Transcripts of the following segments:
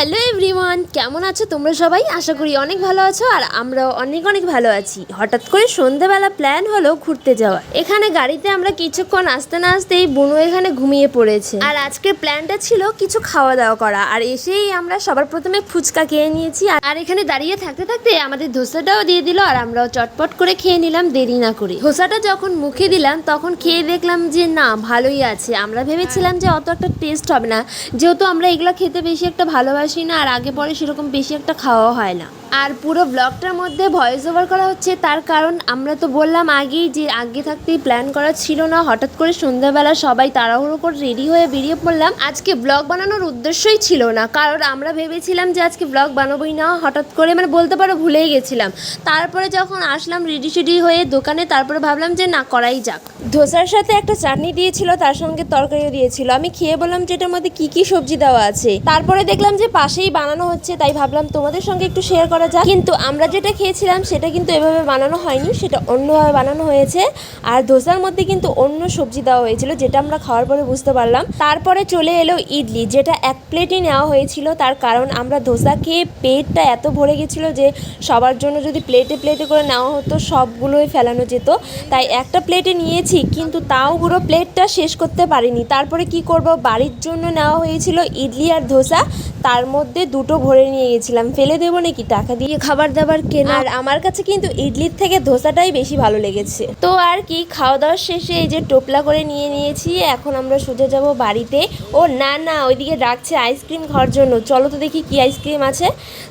Hello everyone, কেমন আছো তোমরা সবাই? আশা করি অনেক ভালো আছো আর আমরাও অনেক অনেক ভালো আছি। হঠাৎ করে সন্ধেবেলা প্ল্যান হলো ঘুরতে যাওয়া এখানে গাড়িতে আমরা কিছুক্ষণ আসতে না আসতেই বুনু এখানে ঘুমিয়ে পড়েছে। আর আজকের প্ল্যানটা ছিল কিছু খাওয়া দাওয়া করা। আর এসেই আমরা সবার প্রথমে ফুচকা খেয়ে নিয়েছি। আর- আর এখানে দাঁড়িয়ে থাকতে থাকতে আমাদের ধোসাটাও দিয়ে দিল আর আমরাও চটপট করে খেয়ে নিলাম, দেরি না করে। ধোসাটা যখন মুখে দিলাম, তখন খেয়ে দেখলাম যে না, ভালোই আছে। আমরা ভেবেছিলাম যে অত একটা টেস্ট হবে না। যেহেতু আমরা এগুলো খেতে বেশি একটা ভালোবাসি না আর আগে পরে সেরকম বেশি একটা খাওয়াও হয় না। আর পুরো ব্লগটার মধ্যে ভয়েস ওভার করা হচ্ছে, তার কারণ আমরা তো বললাম আগেই যে আগে থাকতেই প্ল্যান করা ছিল না। হঠাৎ করে সন্ধ্যাবেলা সবাই তাড়াহুড়ো করে রেডি হয়ে বেরিয়ে পড়লাম। আজকে ব্লগ বানানোর উদ্দেশ্যই ছিল না, কারণ আমরা ভেবেছিলাম যে আজকে ব্লগ বানাবোই না। হঠাৎ করে মানে বলতে পারো ভুলেই গেছিলাম। তারপরে যখন আসলাম রেডি সেডি হয়ে দোকানে, তারপরে ভাবলাম যে না, করাই যাক। ধোসার সাথে একটা চাটনি দিয়েছিল, তার সঙ্গে তরকারিও দিয়েছিল। আমি খেয়ে বললাম যে এটার মধ্যে কি কি সবজি দেওয়া আছে। তারপরে দেখলাম যে পাশেই বানানো হচ্ছে, তাই ভাবলাম তোমাদের সঙ্গে একটু শেয়ার করা যাক। কিন্তু আমরা যেটা খেয়েছিলাম, সেটা কিন্তু এভাবে বানানো হয়নি, সেটা অন্যভাবে বানানো হয়েছে। আর ধোসার মধ্যে কিন্তু অন্য সবজি দেওয়া হয়েছিল, যেটা আমরা খাওয়ার পরে বুঝতে পারলাম। তারপরে চলে এলো ইডলি, যেটা এক প্লেটই নেওয়া হয়েছিল। তার কারণ আমরা ধোসা খেয়ে পেটটা এত ভরে গেছিল যে সবার জন্য যদি প্লেটে প্লেটে করে নেওয়া হতো, সবগুলোই ফেলানো যেত। তাই একটা প্লেটে নিয়েছি, কিন্তু তাও পুরো প্লেটটা শেষ করতে পারিনি। তারপরে কি করব? বাড়ির জন্য নেওয়া হয়েছিল ইডলি আর ধোসা। তার মধ্যে দুটো ভরে নিয়ে গেছিলাম। ফেলে দেবো নাকি? টাকা দিয়ে খাবার দাবার কেনা। আর আমার কাছে কিন্তু ইডলির থেকে ধোসাটাই বেশি ভালো লেগেছে। তো আর কি খাওয়া দাওয়ার শেষে এই যে টোপলা করে নিয়ে নিয়েছি। এখন আমরা সোজা যাব বাড়িতে। ও, না না, ওইদিকে ডাকছে আইসক্রিম খাওয়ার জন্য। চলো তো দেখি কি আইসক্রিম আছে।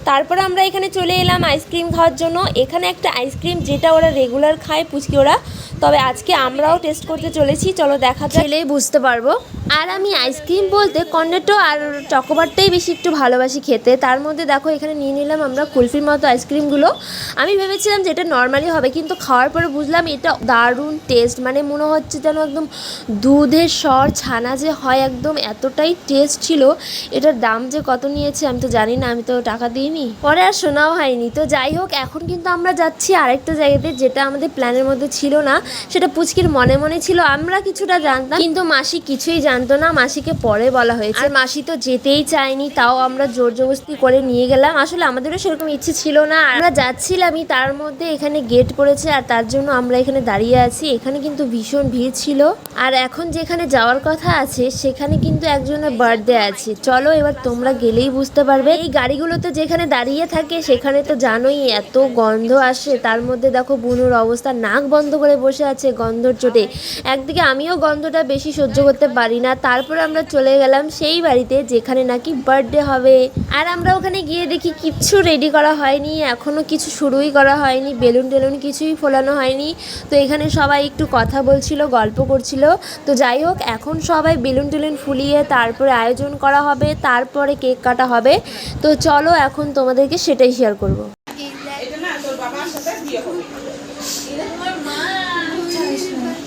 তারপরে আমরা এখানে চলে এলাম আইসক্রিম খাওয়ার জন্য। এখানে একটা আইসক্রিম যেটা ওরা রেগুলার খায় পুচকি ওরা। তবে আজকে আমরাও টেস্ট করতে চলেছি। চলো দেখা চাইলেই বুঝতে পারব। আর আমি আইসক্রিম বলতে কর্নেটো আর চকোবারটাই বেশি একটু ভালোবাসি খেতে। তার মধ্যে দেখো, এখানে নিয়ে নিলাম আমরা কুলফির মতো আইসক্রিমগুলো। আমি ভেবেছিলাম যে এটা নর্মালি হবে, কিন্তু খাওয়ার পরে বুঝলাম এটা দারুণ টেস্ট। মানে মনে হচ্ছে যেন একদম দুধের স্বর ছানা যে হয়, একদম এতটাই টেস্ট ছিল। এটার দাম যে কত নিয়েছে আমি তো জানি না, আমি তো টাকা দিইনি। পরে আর শোনাও হয়নি। তো যাই হোক, এখন কিন্তু আমরা যাচ্ছি আরেকটা জায়গাতে, যেটা আমাদের প্ল্যানের মধ্যে ছিল না। সেটা পুচকির মনে মনে ছিল, আমরা কিছুটা জানতাম, কিন্তু মাসি কিছুই জানতো না মাসিকে পরে বলা হয়েছে। আর মাসি তো যেতেই চায়নি, তাও আমরা জোর জবরদস্তি করে নিয়ে গেলাম। আসলে আমাদেরও সেরকম ইচ্ছে ছিল না। আমরা যাচ্ছিলামই, তার মধ্যে এখানে গেট পড়েছে আর তার জন্য আমরা এখানে দাঁড়িয়ে আছি। এখানে কিন্তু ভীষণ ভিড় ছিল। আর এখন যেখানে যাওয়ার কথা আছে, সেখানে কিন্তু একজনের বার্থডে আছে। চলো এবার তোমরা গেলেই বুঝতে পারবে। এই গাড়িগুলোতে যেখানে দাঁড়িয়ে থাকে, সেখানে তো জানোই এত গন্ধ আসে। তার মধ্যে দেখো বুনুর অবস্থা। নাক বন্ধ করে বসে আছে গন্ধর চোটে। একদিকে আমিও গন্ধটা বেশি সহ্য করতে পারি না। তারপরে আমরা চলে গেলাম সেই বাড়িতে যেখানে নাকি বার্থডে হবে। আর আমরা ওখানে গিয়ে দেখি কিচ্ছু রেডি করা হয়নি, এখনও কিছু শুরুই করা হয়নি, বেলুন টেলুন কিছুই ফোলানো হয়নি। তো এখানে সবাই একটু কথা বলছিল, গল্প করছিল। তো যাই হোক, এখন সবাই বেলুন টেলুন ফুলিয়ে তারপরে আয়োজন করা হবে, তারপরে কেক কাটা হবে। তো চলো এখন তোমাদেরকে সেটাই শেয়ার করব এটা না তোর বাবার সাথে বিয়ে হবে ও, এটা খাওয়া লাগে না মনে হয়।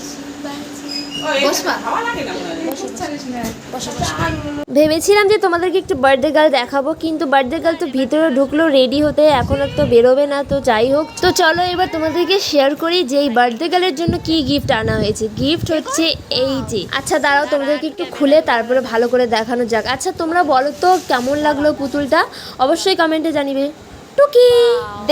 ভেবেছিলাম যে তোমাদেরকে একটু বার্থডে গার্ল দেখাবো কিন্তু বার্থডে গার্ল তো ভিতরে ঢুকলো রেডি হতে এখন আর তো বেরোবে না তো যাই হোক। তো চলো এবার তোমাদেরকে শেয়ার করি যে এই বার্থডে গার্লের জন্য কি গিফট আনা হয়েছে। গিফট হচ্ছে এই যে। আচ্ছা দাঁড়াও তোমাদেরকে একটু খুলে তারপরে ভালো করে দেখানো যাক। আচ্ছা তোমরা বলো তো কেমন লাগল পুতুলটা? অবশ্যই কমেন্টে জানিবে। টুকি।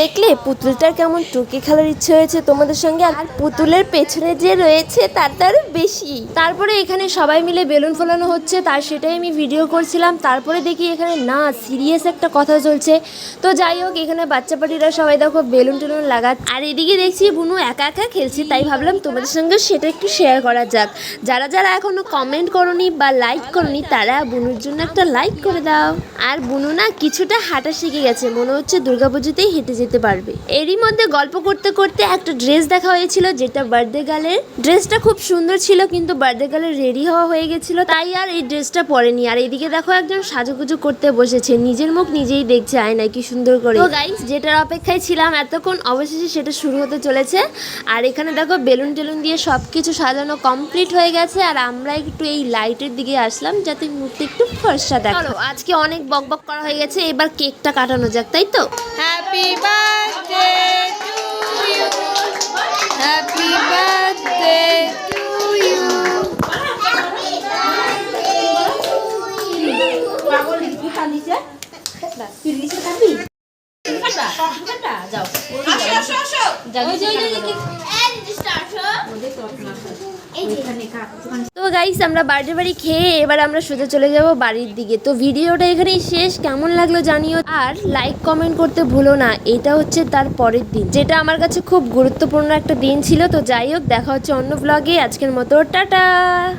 দেখলে পুতুলটার কেমন টুকি খেলার ইচ্ছে হয়েছে তোমাদের সঙ্গে, আর পুতুলের পেছনে যে রয়েছে তার তো আরও বেশি। তারপরে এখানে সবাই মিলে বেলুন ফোলানো হচ্ছে, তার সেটাই আমি ভিডিও করছিলাম। তারপরে দেখি এখানে, না সিরিয়াস একটা কথা চলছে। তো যাই হোক, এখানে বাচ্চা পাটিরা সবাই দেখো বেলুন টেলুন লাগা আর এদিকে দেখছি বুনু একা একা খেলছে, তাই ভাবলাম তোমাদের সঙ্গে সেটা একটু শেয়ার করা যাক। যারা যারা এখনও কমেন্ট করনি বা লাইক করনি, তারা বুনুর জন্য একটা লাইক করে দাও। আর বুনু না কিছুটা হাঁটা শিখে গেছে, মনে হচ্ছে দুর্গাপুজোতেই হেঁটে যেতে পারবে। এরই মধ্যে গল্প করতে করতে একটা ড্রেস দেখা হয়েছিল, যেটা বার্থডে গার্লের ড্রেসটা খুব সুন্দর ছিল, কিন্তু বার্থডে গার্লের রেডি হওয়া হয়ে গেছিল, তাই আর এই ড্রেসটা পরেনি। আর এদিকে দেখো একজন সাজুগুজু করতে বসেছে, নিজের মুখ নিজেই দেখছে আয়নায়, কি সুন্দর করে। গাইস যেটার অপেক্ষায় ছিলাম এতক্ষণ, অবশেষে সেটা শুরু হতে চলেছে। আর এখানে দেখো বেলুন টেলুন দিয়ে সব কিছু সাজানো কমপ্লিট হয়ে গেছে, আর আমরা একটু এই লাইটের দিকে আসলাম, যাতে মুখটা একটু ফর্সা দেখো আজকে অনেক বক বক করা হয়ে গেছে, এবার কেকটা কাটানো যাক, তাই তো? Happy birthday to you. Happy birthday to you. যাও আসো তো গাইস আমরা বাড়ির বাড়ি খেয়ে এবার আমরা সোজা চলে যাব বাড়ির দিকে। তো ভিডিওটা এখানেই শেষ। কেমন লাগল জানিও। আর লাইক কমেন্ট করতে ভুলো না। এটা হচ্ছে তার পরের দিন। যেটা আমার কাছে খুব গুরুত্বপূর্ণ একটা দিন ছিল। তো যাই হোক, দেখা হচ্ছে অন্য ব্লগে আজকের মতো, টাটা!